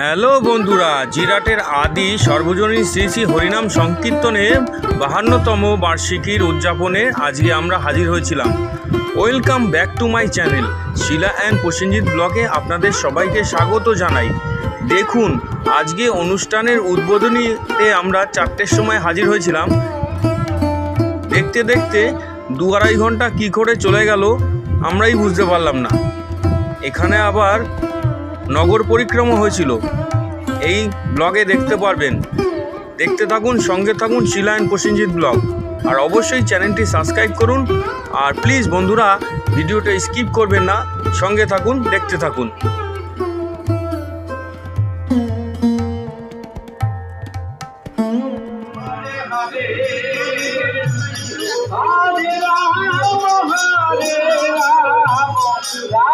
Hello বন্ধুরা, জিরাটের আদি সর্বজনীন শ্রী শ্রী হরিনাম সংকীর্তনে বাহান্নতম বার্ষিকীর উদযাপনে আজকে আমরা হাজির হয়েছিলাম। Welcome back to my channel Shila and Prosenjit ব্লগে আপনাদের সবাইকে স্বাগত জানাই। দেখুন, আজকে অনুষ্ঠানের উদ্বোধনীতে আমরা চারটের সময় হাজির হয়েছিলাম। দেখতে দেখতে দু আড়াই ঘণ্টা কী করে চলে গেল, আমরাই বুঝতে পারলাম না। এখানে আবার নগর পরিক্রমা হয়েছিল। এই ব্লগে দেখতে পারবেন। দেখতে থাকুন, সঙ্গে থাকুন শিলায়ন প্রসেনজিৎ ব্লগ। আর অবশ্যই চ্যানেলটি সাবস্ক্রাইব করুন। আর প্লিজ বন্ধুরা, ভিডিওটা স্কিপ করবেন না। সঙ্গে থাকুন, দেখতে থাকুন।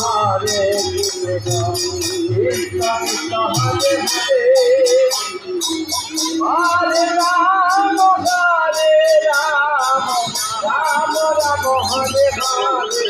হরে কৃষ্ণ কৃষ্ণ কৃষ্ণ হরে হরে হরে রাম হরে রাম রাম রাম হরে হরে।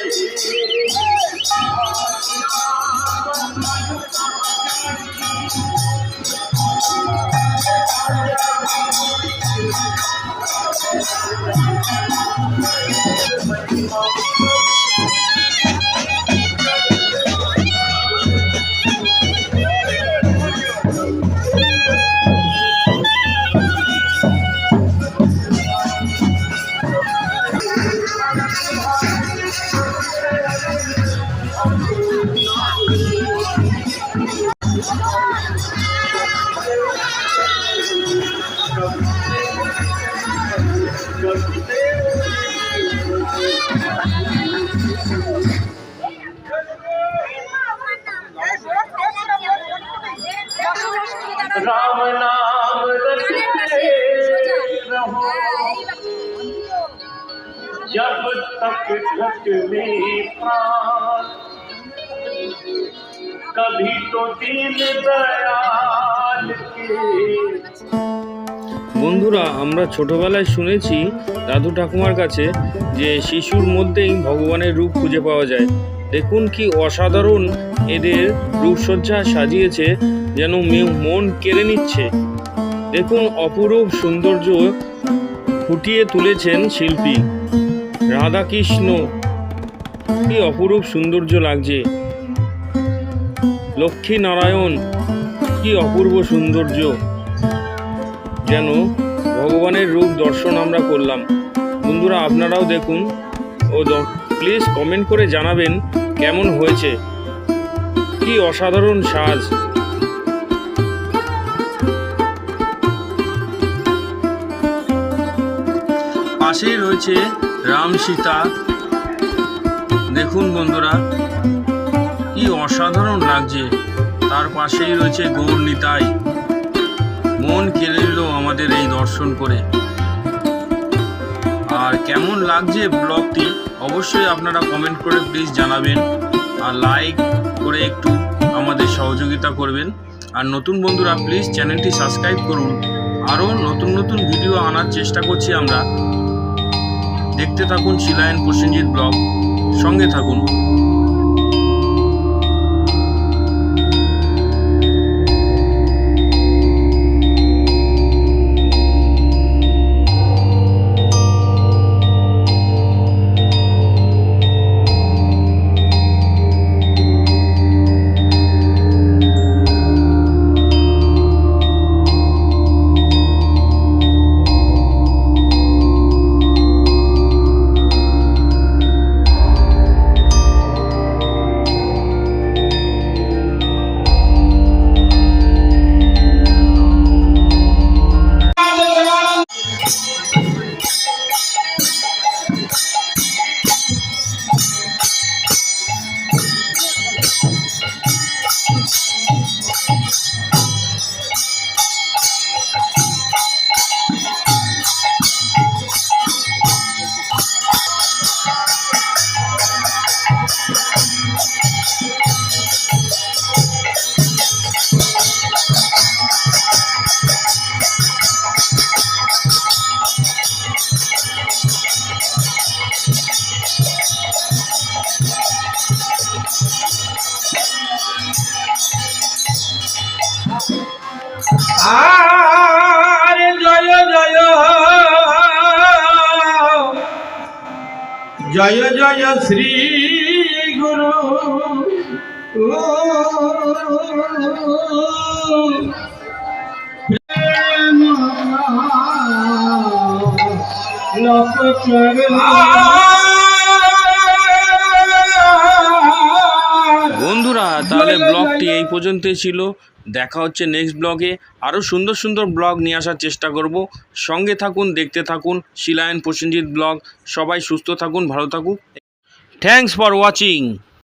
राम नाम रटते रहो जब तक घट में प्राण कभी तो दीन दयाल के বন্ধুরা আমরা ছোটবেলায় শুনেছি দাদু ঠাকুমার কাছে যে শিশুর মধ্যেই ভগবানের রূপ খুঁজে পাওয়া যায় দেখুন কি অসাধারণ এদের রূপসজ্জা সাজিয়েছে যেন মে- মন কেড়ে নিচ্ছে দেখুন অপরূপ সৌন্দর্য ফুটিয়ে তুলেছেন শিল্পী রাধাকৃষ্ণ কি অপরূপ সৌন্দর্য লাগছে লক্ষ্মী নারায়ণ কি অপূর্ব সৌন্দর্য। যেন ভগবানের রূপ দর্শন আমরা করলাম। বন্ধুরা, আপনারাও দেখুন। ও প্লিজ কমেন্ট করে জানাবেন কেমন হয়েছে। কি অসাধারণ সাজ। পাশেই রয়েছে রাম সীতা। দেখুন বন্ধুরা কি অসাধারণ লাগছে তার পাশেই রয়েছে গৌর নিতাই। মন কেড়ে নিল আমাদের এই দর্শন করে। আর কেমন লাগছে ব্লগটি, অবশ্যই আপনারা কমেন্ট করে প্লিজ জানাবেন। আর লাইক করে একটু আমাদের সহযোগিতা করবেন। আর নতুন বন্ধুরা প্লিজ চ্যানেলটি সাবস্ক্রাইব করুন। আরও নতুন নতুন ভিডিও আনার চেষ্টা করছি আমরা। দেখতে থাকুন শিলায়ন প্রসেনজিৎ ব্লগ। সঙ্গে থাকুন। আর জয় জয়। জয় জয় শ্রী গুরু। লোক চরণ। ব্লগটি এই পর্যন্তই ছিল। দেখা হচ্ছে নেক্সট ব্লগে আরও সুন্দর সুন্দর ব্লগ নিয়ে আসার চেষ্টা করব। সঙ্গে থাকুন দেখতে থাকুন। শিলায়ন প্রসেনজিৎ ব্লগ সবাই সুস্থ থাকুন ভালো থাকুক। Thanks for watching